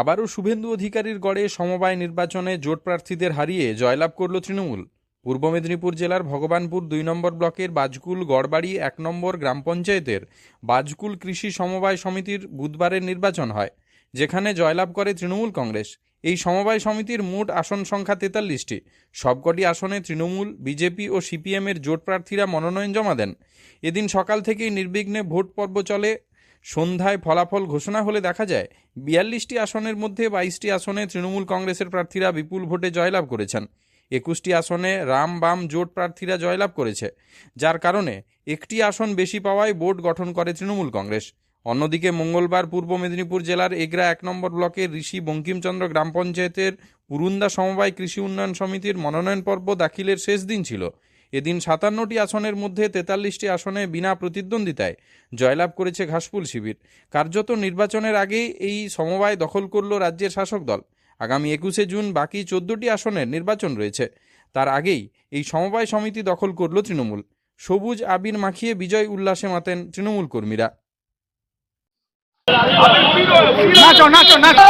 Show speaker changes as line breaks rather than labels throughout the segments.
আবারও শুভেন্দু অধিকারীর গড়ে সমবায় নির্বাচনে জোট প্রার্থীদের হারিয়ে জয়লাভ করল তৃণমূল। পূর্ব মেদিনীপুর জেলার ভগবানপুর দুই নম্বর ব্লকের বাজকুল গড়বাড়ি এক নম্বর গ্রাম পঞ্চায়েতের বাজকুল কৃষি সমবায় সমিতির বুধবারের নির্বাচন হয়, যেখানে জয়লাভ করে তৃণমূল কংগ্রেস। এই সমবায় সমিতির মোট আসন সংখ্যা তেতাল্লিশটি। সবকটি আসনে তৃণমূল, বিজেপি ও সিপিএমের জোট প্রার্থীরা মনোনয়ন জমা দেন। এদিন সকাল থেকেই নির্বিঘ্নে ভোট পর্ব চলে সন্ধ্যায় ফলাফল ঘোষণা হলে দেখা যায়, বিয়াল্লিশটি আসনের মধ্যে বাইশটি আসনে তৃণমূল কংগ্রেসের প্রার্থীরা বিপুল ভোটে জয়লাভ করেছেন। একুশটি আসনে রাম বাম জোট প্রার্থীরা জয়লাভ করেছে। যার কারণে একটি আসন বেশি পাওয়ায় বোর্ড গঠন করে তৃণমূল কংগ্রেস। অন্যদিকে মঙ্গলবার পূর্ব মেদিনীপুর জেলার এগরা এক নম্বর ব্লকের ঋষি বঙ্কিমচন্দ্র গ্রাম পঞ্চায়েতের পুরুন্দা সমবায় কৃষি উন্নয়ন সমিতির মনোনয়ন পর্ব দাখিলের শেষ দিন ছিল। এদিন সাতান্নটি আসনের মধ্যে তেতাল্লিশটি আসনে বিনা প্রতিদ্বন্দ্বিতায় জয়লাভ করেছে ঘাসফুল শিবির। কার্যত নির্বাচনের আগেই এই সমবায় দখল করল রাজ্যের শাসক দল। আগামী একুশে জুন বাকি চোদ্দটি আসনের নির্বাচন রয়েছে। তার আগেই এই সমবায় সমিতি দখল করল তৃণমূল। সবুজ আবির মাখিয়ে বিজয় উল্লাসে মাতেন তৃণমূল কর্মীরা।
নাচো নাচো নাচো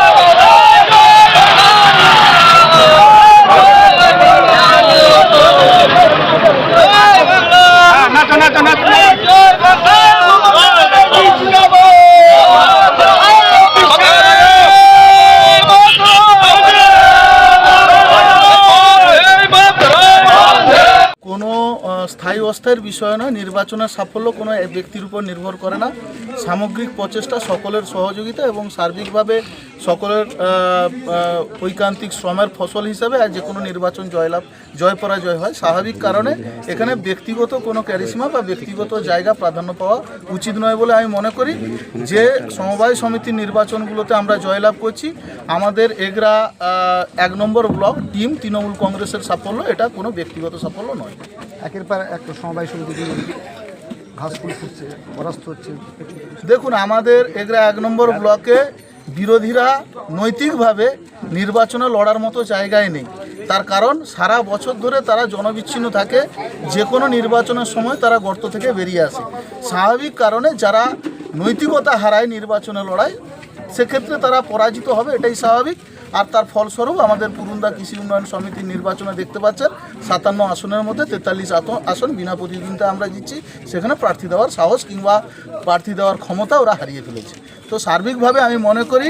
হ্যাঁ, নাচো নাচো নাচো
কোনো আহ, স্থায়ী বিষয় নয়, নির্বাচনের সাফল্য কোনো ব্যক্তির উপর নির্ভর করে না। সামগ্রিক প্রচেষ্টা সকলের সহযোগিতা এবং সার্বিকভাবে সকলের ঐকান্তিক শ্রমের ফসল হিসাবে আর যে কোনো নির্বাচন জয়লাভ, জয় পরাজয় হয়। স্বাভাবিক কারণে এখানে ব্যক্তিগত কোনো ক্যারিসমা বা ব্যক্তিগত জায়গা প্রাধান্য পাওয়া উচিত নয় বলে আমি মনে করি। যে সমবায় সমিতির নির্বাচনগুলোতে আমরা জয়লাভ করছি, আমাদের এগরা এক নম্বর ব্লক, টিম তৃণমূল কংগ্রেসের সাফল্য, এটা কোনো ব্যক্তিগত সাফল্য নয়।
একের পর এক সমবায় সমিতি ঘাস ফুল ফুটছে, পরাস্ত হচ্ছে।
দেখুন, আমাদের এগরা এক নম্বর ব্লকে বিরোধীরা নৈতিকভাবে নির্বাচনে লড়ার মতো জায়গায় নেই। তার কারণ, সারা বছর ধরে তারা জনবিচ্ছিন্ন থাকে, যে কোনো নির্বাচনের সময় তারা গর্ত থেকে বেরিয়ে আসে। স্বাভাবিক কারণে যারা নৈতিকতা হারায় নির্বাচনে লড়াই, সেক্ষেত্রে তারা পরাজিত হবে, এটাই স্বাভাবিক। আর তার ফলস্বরূপ আমাদের পুরুন্দা কৃষি উন্নয়ন সমিতির নির্বাচনে দেখতে পাচ্ছেন, সাতান্ন আসনের মধ্যে তেতাল্লিশ আসন বিনা প্রতিদ্বন্দ্বিতা আমরা দিচ্ছি সেখানে প্রার্থী দেওয়ার সাহস কিংবা প্রার্থী দেওয়ার ক্ষমতা ওরা হারিয়ে ফেলেছে। তো সার্বিকভাবে আমি মনে করি,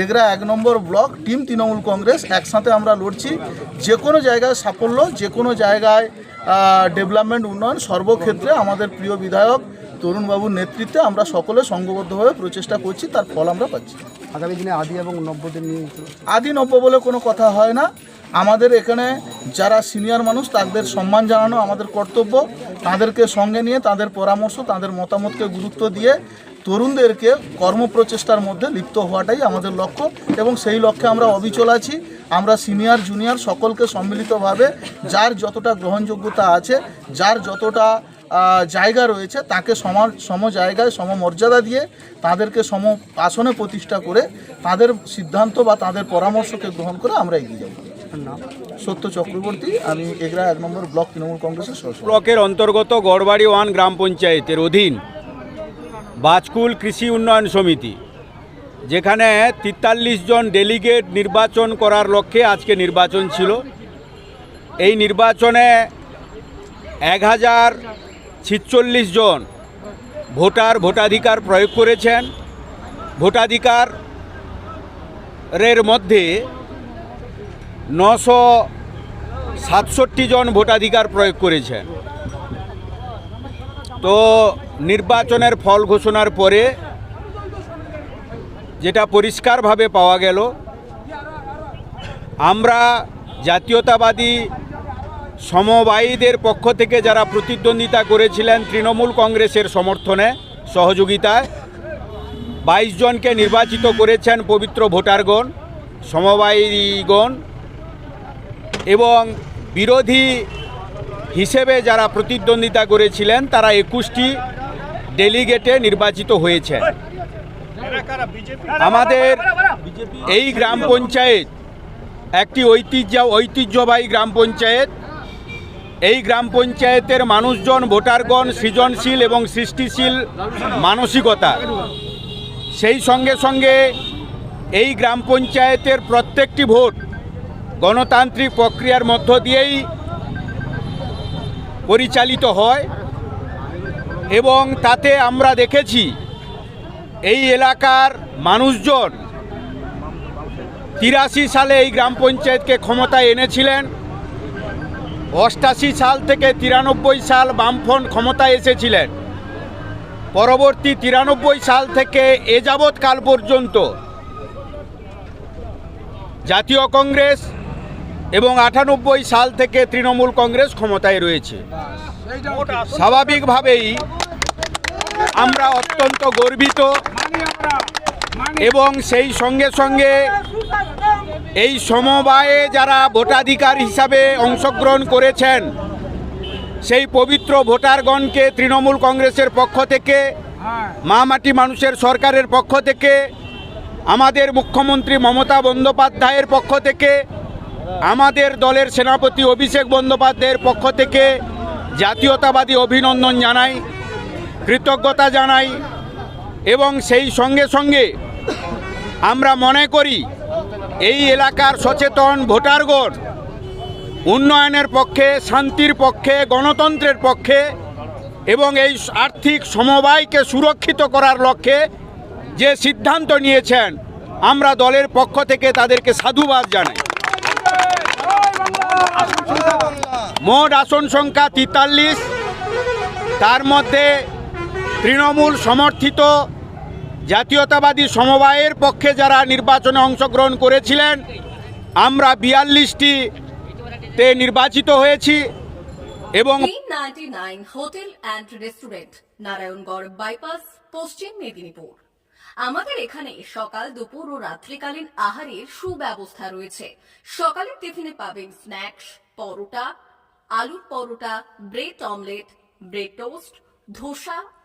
এগরা এক নম্বর ব্লক, টিম তৃণমূল কংগ্রেস, একসাথে আমরা লড়ছি। যে কোনো জায়গায় সাফল্য, যে কোনো জায়গায় ডেভেলপমেন্ট উন্নয়ন সর্বক্ষেত্রে আমাদের প্রিয় বিধায়ক তরুণবাবুর নেতৃত্বে আমরা সকলে সংঘবদ্ধভাবে প্রচেষ্টা করছি তার ফল আমরা পাচ্ছি।
আগামী দিনে আদি এবং নব্যদের নিয়ে
আদি নব্য বলে কোনো কথা হয় না। আমাদের এখানে যারা সিনিয়র মানুষ তাদের সম্মান জানানো আমাদের কর্তব্য। তাদেরকে সঙ্গে নিয়ে তাদের পরামর্শ তাদের মতামতকে গুরুত্ব দিয়ে তরুণদেরকে কর্মপ্রচেষ্টার মধ্যে লিপ্ত হওয়াটাই আমাদের লক্ষ্য এবং সেই লক্ষ্যে আমরা অবিচল আছি। আমরা সিনিয়র জুনিয়র সকলকে সম্মিলিতভাবে যার যতটা গ্রহণযোগ্যতা আছে যার যতটা জায়গা রয়েছে, তাকে সমান সম জায়গায় সমমর্যাদা দিয়ে তাদেরকে সম আসনে প্রতিষ্ঠা করে তাদের সিদ্ধান্ত বা তাদের পরামর্শকে গ্রহণ করে আমরা এগিয়ে যাব। সত্য চক্রবর্তী, আমি এগরা এক নম্বর ব্লক তৃণমূল কংগ্রেসের
ব্লকের অন্তর্গত গড়বাড়ি ওয়ান গ্রাম পঞ্চায়েতের অধীন বাজকুল কৃষি উন্নয়ন সমিতি, যেখানে তেতাল্লিশ জন ডেলিগেট নির্বাচন করার লক্ষ্যে আজকে নির্বাচন ছিল। এই নির্বাচনে এক হাজার ছিচল্লিশ জন ভোটার ভোটাধিকার প্রয়োগ করেছেন। ভোটাধিকার এর মধ্যে নশো সাতষট্টি জন ভোটাধিকার প্রয়োগ করেছেন। তো নির্বাচনের ফল ঘোষণার পরে যেটা পরিষ্কারভাবে পাওয়া গেল, আমরা জাতীয়তাবাদী সমবায়ীদের পক্ষ থেকে যারা প্রতিদ্বন্দ্বিতা করেছিলেন তৃণমূল কংগ্রেসের সমর্থনে সহযোগিতায়, বাইশ জনকে নির্বাচিত করেছেন পবিত্র ভোটারগণ, সমবায়ীগণ এবং বিরোধী হিসেবে যারা প্রতিদ্বন্দ্বিতা করেছিলেন তারা একুশটি ডেলিগেটে নির্বাচিত হয়েছে আমাদের এই গ্রাম পঞ্চায়েত একটি ঐতিহ্য, ঐতিহ্যবাহী গ্রাম পঞ্চায়েত। এই গ্রাম পঞ্চায়েতের মানুষজন, ভোটারগণ সৃজনশীল এবং সৃষ্টিশীল মানসিকতা। সেই সঙ্গে সঙ্গে এই গ্রাম পঞ্চায়েতের প্রত্যেকটি ভোট গণতান্ত্রিক প্রক্রিয়ার মধ্য দিয়েই পরিচালিত হয় এবং তাতে আমরা দেখেছি এই এলাকার মানুষজন তিরাশি সালে এই গ্রাম পঞ্চায়েতকে ক্ষমতায় এনেছিলেন। অষ্টাশি সাল থেকে তিরানব্বই সাল বামফ্রন্ট ক্ষমতায় এসেছিলেন। পরবর্তী তিরানব্বই সাল থেকে এ যাবৎ কাল পর্যন্ত জাতীয় কংগ্রেস এবং আটানব্বই সাল থেকে তৃণমূল কংগ্রেস ক্ষমতায় রয়েছে। স্বাভাবিকভাবেই আমরা অত্যন্ত গর্বিত এবং সেই সঙ্গে সঙ্গে এই সমবায়ে যারা ভোটাধিকার হিসাবে অংশগ্রহণ করেছেন, সেই পবিত্র ভোটারগণকে তৃণমূল কংগ্রেসের পক্ষ থেকে, মা মাটি মানুষের সরকারের পক্ষ থেকে, আমাদের মুখ্যমন্ত্রী মমতা বন্দ্যোপাধ্যায়ের পক্ষ থেকে, আমাদের দলের সেনাপতি অভিষেক বন্দ্যোপাধ্যায়ের পক্ষ থেকে জাতীয়তাবাদী অভিনন্দন জানাই, কৃতজ্ঞতা জানাই এবং সেই সঙ্গে সঙ্গে আমরা মনে করি এই এলাকার সচেতন ভোটারগণ উন্নয়নের পক্ষে, শান্তির পক্ষে, গণতন্ত্রের পক্ষে এবং এই আর্থিক সমবায়কে সুরক্ষিত করার লক্ষ্যে যে সিদ্ধান্ত নিয়েছেন, আমরা দলের পক্ষ থেকে তাদেরকে সাধুবাদ জানাই। মোট আসন সংখ্যা তেতাল্লিশ। তার মধ্যে তৃণমূল সমর্থিত জাতীয়তাবাদী সমবায়ের পক্ষে যারা নির্বাচনে অংশগ্রহণ করেছিলেন, আমরা বিয়াল্লিশটিতে নির্বাচিত হয়েছি এবং
hotel and restaurant, Narayangarh bypass, Paschim Medinipur. আমাদের এখানে সকাল, দুপুর ও রাত্রিকালীন আহারের সুব্যবস্থা রয়েছে। সকালের টিফিনে পাবেন স্ন্যাক্স, পরোটা, আলুর paratha, bread omelette, bread toast, dosa